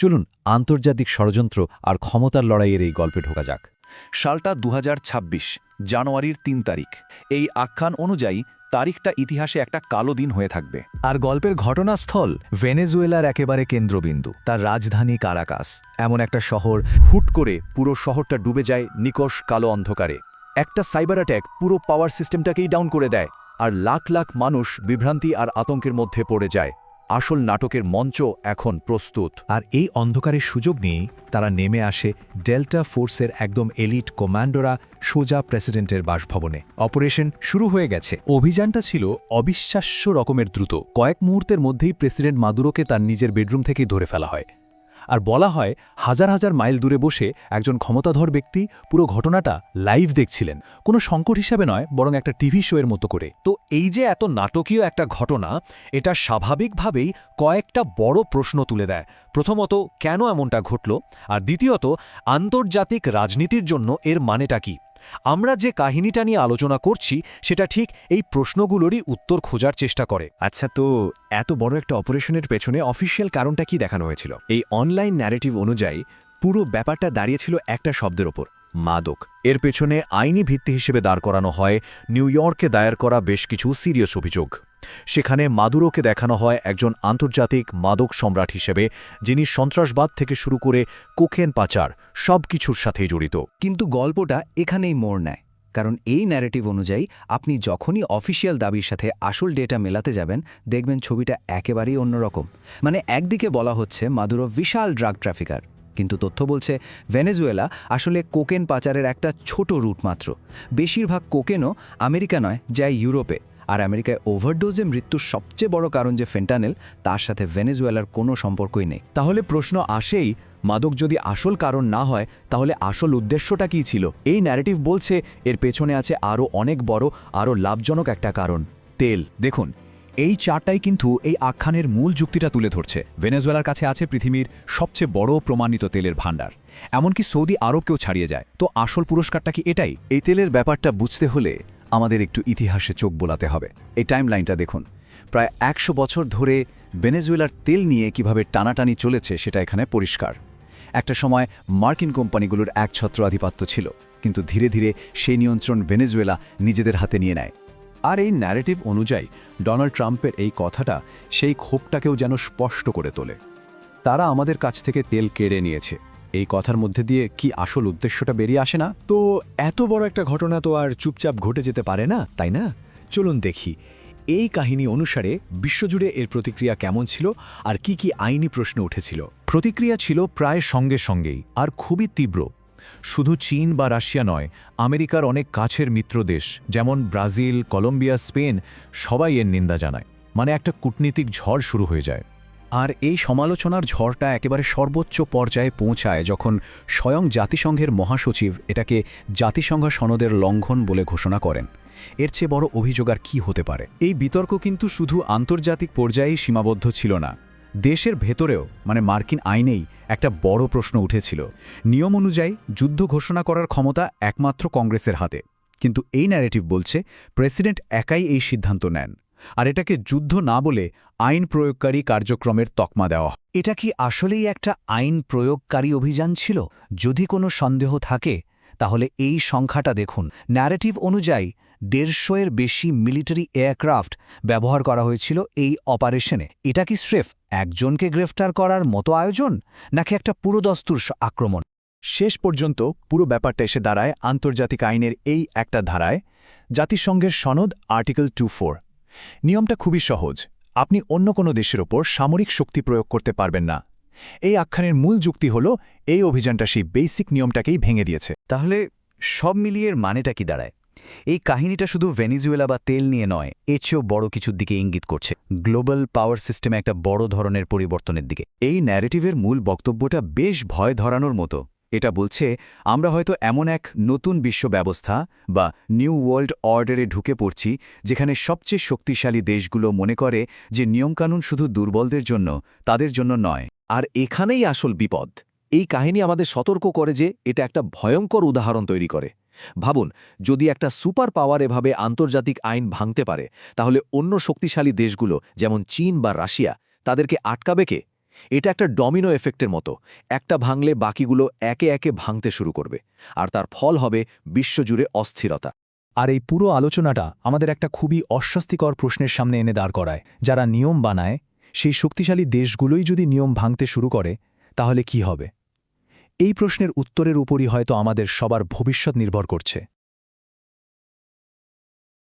চলুন আন্তর্জাতিক ষড়যন্ত্র আর ক্ষমতার লড়াইয়ের এই গল্পে ঢোকা যাক। সালটা দু হাজার ছাব্বিশ, জানুয়ারির তিন তারিখ। এই আখ্যান অনুযায়ী তারিখটা ইতিহাসে একটা কালো দিন হয়ে থাকবে। আর গল্পের ঘটনাস্থল ভেনেজুয়েলার একেবারে কেন্দ্রবিন্দু, তার রাজধানী কারাকাস। এমন একটা শহর, হুট করে পুরো শহরটা ডুবে যায় নিকশ কালো অন্ধকারে। একটা সাইবার অ্যাট্যাক পুরো পাওয়ার সিস্টেমটাকেই ডাউন করে দেয়, আর লাখ লাখ মানুষ বিভ্রান্তি আর আতঙ্কের মধ্যে পড়ে যায়। আসল নাটকের মঞ্চ এখন প্রস্তুত। আর এই অন্ধকারের সুযোগ নিয়েই তারা নেমে আসে ডেল্টা ফোর্সের একদম এলিট কমান্ডোরা সোজা প্রেসিডেন্টের বাসভবনে। অপারেশন শুরু হয়ে গেছে। অভিযানটা ছিল অবিশ্বাস্য রকমের দ্রুত। কয়েক মুহূর্তের মধ্যেই প্রেসিডেন্ট মাদুরোকে তার নিজের বেডরুম থেকেই ধরে ফেলা হয়। আর বলা হয় হাজার হাজার মাইল দূরে বসে একজন ক্ষমতাধর ব্যক্তি পুরো ঘটনাটা লাইভ দেখছিলেন। কোনো সংকট হিসাবে নয়, বরং একটা টিভি শোয়ের মতো করে। তো এই যে এত নাটকীয় একটা ঘটনা, এটা স্বাভাবিকভাবেই কয়েকটা বড় প্রশ্ন তুলে দেয়। প্রথমত, কেন এমনটা ঘটল? আর দ্বিতীয়ত, আন্তর্জাতিক রাজনীতির জন্য এর মানেটা কি? আমরা যে কাহিনীটা নিয়ে আলোচনা করছি, সেটা ঠিক এই প্রশ্নগুলোরই উত্তর খোঁজার চেষ্টা করে। আচ্ছা তো এত বড় একটা অপারেশনের পেছনে অফিসিয়াল কারণটা কি দেখানো হয়েছিল? এই অনলাইন ন্যারেটিভ অনুযায়ী পুরো ব্যাপারটা দাঁড়িয়েছিল একটা শব্দের ওপর, মাদক। এর পেছনে আইনি ভিত্তি হিসেবে দাঁড় করানো হয় নিউ ইয়র্কে দায়ের করা বেশ কিছু সিরিয়াস অভিযোগ। সেখানে মাদুরোকে দেখানো হয় একজন আন্তর্জাতিক মাদক সম্রাট হিসেবে, যিনি সন্ত্রাসবাদ থেকে শুরু করে কোকেন পাচার সব কিছুর সাথেই জড়িত। কিন্তু গল্পটা এখানেই মোড় নেয়, কারণ এই ন্যারেটিভ অনুযায়ী আপনি যখনই অফিসিয়াল দাবির সাথে আসল ডেটা মেলাতে যাবেন, দেখবেন ছবিটা একেবারেই অন্যরকম। মানে একদিকে বলা হচ্ছে মাদুরো বিশাল ড্রাগ ট্রাফিকার কিন্তু তথ্য বলছে ভেনেজুয়েলা আসলে কোকেন পাচারের একটা ছোট রুট মাত্র। বেশিরভাগ কোকেনও আমেরিকা নয় যায় ইউরোপে। আর আমেরিকায় ওভারডোজে মৃত্যুর সবচেয়ে বড় কারণ যে ফেন্টানেল তার সাথে ভেনেজুয়েলার কোনো সম্পর্কই নেই। তাহলে প্রশ্ন আসেই, মাদক যদি আসল কারণ না হয়, তাহলে আসল উদ্দেশ্যটা কী ছিল? এই ন্যারেটিভ বলছে, এর পেছনে আছে আরও অনেক বড়, আরও লাভজনক একটা কারণ, তেল। দেখুন, এই চারটাই কিন্তু এই আখ্যানের মূল যুক্তিটা তুলে ধরছে। ভেনেজুয়েলার কাছে আছে পৃথিবীর সবচেয়ে বড় প্রমাণিত তেলের ভাণ্ডার। এমনকি সৌদি আরবকেও ছাড়িয়ে যায়। তো আসল পুরস্কারটা কি এটাই? এই তেলের ব্যাপারটা বুঝতে হলে আমাদের একটু ইতিহাসে চোখ বোলাতে হবে। এই টাইমলাইনটা দেখুন। প্রায় একশো বছর ধরে ভেনেজুয়েলার তেল নিয়ে কীভাবে টানাটানি চলেছে সেটা এখানে পরিষ্কার। একটা সময় মার্কিন কোম্পানিগুলোর একছত্র আধিপত্য ছিল, কিন্তু ধীরে ধীরে সেই নিয়ন্ত্রণ ভেনেজুয়েলা নিজেদের হাতে নিয়ে নেয়। আর এই ন্যারেটিভ অনুযায়ী ডোনাল্ড ট্রাম্পের এই কথাটা সেই ক্ষোভটাকেও যেন স্পষ্ট করে তোলে। তারা আমাদের কাছ থেকে তেল কেড়ে নিয়েছে। এই কথার মধ্যে দিয়ে কি আসল উদ্দেশ্যটা বেরিয়ে আসে না? তো এত বড় একটা ঘটনা তো আর চুপচাপ ঘটে যেতে পারে না, তাই না? চলুন দেখি। এই কাহিনী অনুসারে বিশ্বজুড়ে এর প্রতিক্রিয়া কেমন ছিল আর কি কি আইনি প্রশ্ন উঠেছিল? প্রতিক্রিয়া ছিল প্রায় সঙ্গে সঙ্গেই, আর খুবই তীব্র। শুধু চীন বা রাশিয়া নয়, আমেরিকার অনেক কাছের মিত্র দেশ, যেমন ব্রাজিল, কলম্বিয়া, স্পেন, সবাই এর নিন্দা জানায়। মানে একটা কূটনীতিক ঝড় শুরু হয়ে যায়। আর এই সমালোচনার ঝড়টা একেবারে সর্বোচ্চ পর্যায়ে পৌঁছায় যখন স্বয়ং জাতিসংঘের মহাসচিব এটাকে জাতিসংঘ সনদের লঙ্ঘন বলে ঘোষণা করেন। এর চেয়ে বড় অভিযোগ আর কী হতে পারে? এই বিতর্ক কিন্তু শুধু আন্তর্জাতিক পর্যায়েই সীমাবদ্ধ ছিল না। দেশের ভেতরেও মানে মার্কিন আইনেই, একটা বড় প্রশ্ন উঠেছিল। নিয়ম অনুযায়ী যুদ্ধ ঘোষণা করার ক্ষমতা একমাত্র কংগ্রেসের হাতে। কিন্তু এই ন্যারেটিভ বলছে, প্রেসিডেন্ট একাই এই সিদ্ধান্ত নেন। আর এটাকে যুদ্ধ না বলে আইন প্রয়োগকারী কার্যক্রমের তকমা দেওয়া এটা কি আসলেই একটা আইন প্রয়োগকারী অভিযান ছিল? যদি কোনো সন্দেহ থাকে, তাহলে এই সংখ্যাটা দেখুন। ন্যারেটিভ অনুযায়ী, দেড়শো এর বেশি মিলিটারি এয়ারক্রাফট ব্যবহার করা হয়েছিল এই অপারেশনে। এটা কি স্রেফ একজনকে গ্রেফতার করার মতো আয়োজন, নাকি একটা পুরোদস্তুর আক্রমণ? শেষ পর্যন্ত পুরো ব্যাপারটা এসে দাঁড়ায় আন্তর্জাতিক আইনের এই একটা ধারায়, জাতিসংঘের সনদ আর্টিকেল টু ফোর। নিয়মটা খুবই সহজ। আপনি অন্য কোনো দেশের ওপর সামরিক শক্তি প্রয়োগ করতে পারবেন না। এই আখ্যানের মূল যুক্তি হল, এই অভিযানটা সেই বেসিক নিয়মটাকেই ভেঙে দিয়েছে। তাহলে সব মিলিয়ে মানেটা কি দাঁড়ায়? এই কাহিনীটা শুধু ভেনিজুয়েলা বা তেল নিয়ে নয়, এর চেয়েও বড় কিছুর দিকে ইঙ্গিত করছে। গ্লোবাল পাওয়ার সিস্টেমে একটা বড় ধরনের পরিবর্তনের দিকে। এই ন্যারেটিভের মূল বক্তব্যটা বেশ ভয় ধরানোর মতো। এটা বলছে, আমরা হয়তো এমন এক নতুন বিশ্ব ব্যবস্থা বা নিউ ওয়ার্ল্ড অর্ডারে ঢুকে পড়ছি, যেখানে সবচেয়ে শক্তিশালী দেশগুলো মনে করে যে নিয়মকানুন শুধু দুর্বলদের জন্য, তাদের জন্য নয়। আর এখানেই আসল বিপদ। এই কাহিনী আমাদের সতর্ক করে যে এটা একটা ভয়ঙ্কর উদাহরণ তৈরি করে। ভাবুন, যদি একটা সুপার পাওয়ার এভাবে আন্তর্জাতিক আইন ভাঙতে পারে, তাহলে অন্য শক্তিশালী দেশগুলো, যেমন চীন বা রাশিয়া, তাদেরকে আটকাবে কে? এটা একটা ডমিনো এফেক্টের মতো। একটা ভাঙলে বাকিগুলো একে একে ভাঙতে শুরু করবে, আর তার ফল হবে বিশ্বজুড়ে অস্থিরতা। আর এই পুরো আলোচনাটা আমাদের একটা খুবই অস্বস্তিকর প্রশ্নের সামনে এনে দাঁড় করায়, যারা নিয়ম বানায়, সেই শক্তিশালী দেশগুলোই যদি নিয়ম ভাঙতে শুরু করে, তাহলে কি হবে? এই প্রশ্নের উত্তরের উপরই হয়তো আমাদের সবার ভবিষ্যৎ নির্ভর করছে।